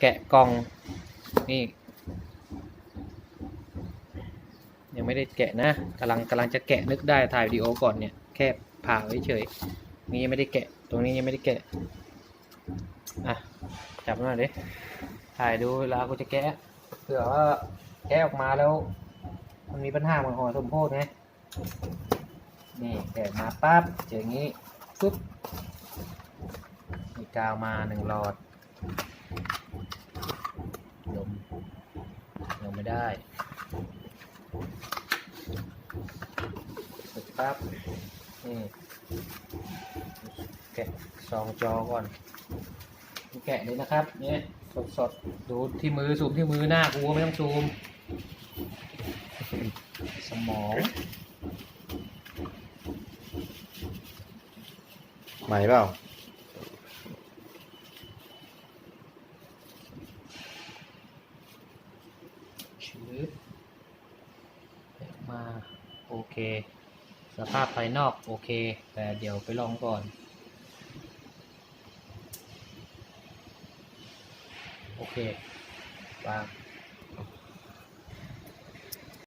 แกะกล่องนี่ ยังไม่ได้แกะนะกำลังกำลังจะแกะนึกได้ถ่ายวิดีโอก่อนเนี่ยแค่ผ่าไว้เฉยนี่ยังไม่ได้แกะ ตรงนี้ยังไม่ได้แกะอะจับหน่อยดิถ่ายดูเวลากูจะแกะเผื่อว่าแกะออกมาแล้ว มันมีปัญหาเหมือนหัวสมโพธไงนี่แกะมาปั๊บเจออย่างนี้ปุ๊บมีกาวมาหนึ่งหลอดลมลง ไม่ได้เสร็จปั๊บนี่แกะซองจอก่อนแกะเลยนะครับเนี่ยสดสดๆดูที่มือซูมที่มือหน้ากูไม่ต้องซูม สมองใหม่เปล่า ชื้อแกะ มาโอเค สภาพภายนอกโอเค แต่เดี๋ยวไปลองก่อน โอเควาง